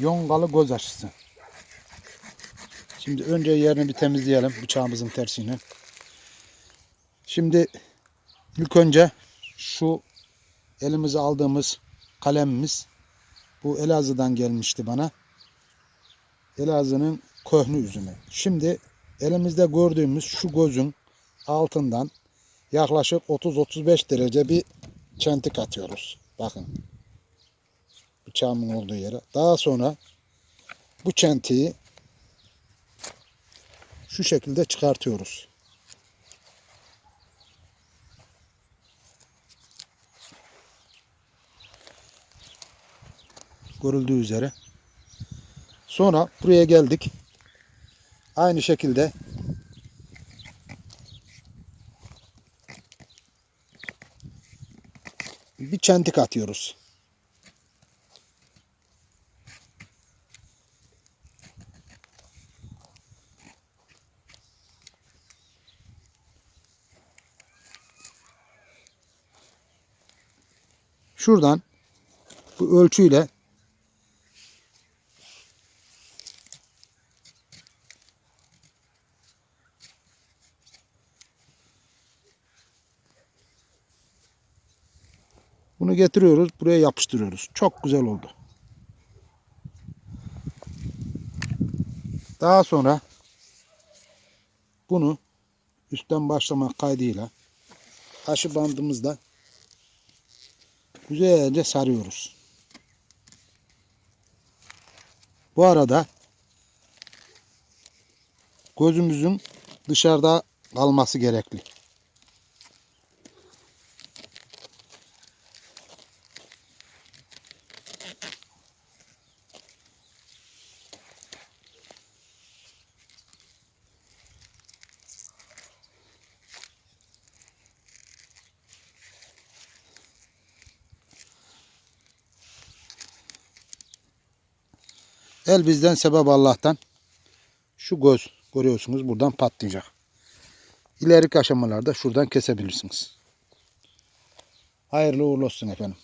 Yongalı göz aşısı. Şimdi önce yerini bir temizleyelim bıçağımızın tersiyle. Şimdi ilk önce şu elimize aldığımız kalemimiz bu Elazığ'dan gelmişti bana. Elazığ'ın köhnü üzümü. Şimdi elimizde gördüğümüz şu gözün altından yaklaşık 30-35 derece bir çentik atıyoruz. Bakın. Bıçağımın olduğu yere. Daha sonra bu çentiği şu şekilde çıkartıyoruz. Görüldüğü üzere. Sonra buraya geldik. Aynı şekilde bir çentik atıyoruz. Şuradan bu ölçüyle Bunu getiriyoruz, buraya yapıştırıyoruz. Çok güzel oldu. Daha sonra bunu üstten başlamak kaydıyla aşı bandımızda güzelce sarıyoruz. Bu arada gözümüzün dışarıda kalması gerekli. El bizden sebep Allah'tan. Şu göz görüyorsunuz buradan patlayacak. İleriki aşamalarda şuradan kesebilirsiniz. Hayırlı uğurlu olsun efendim.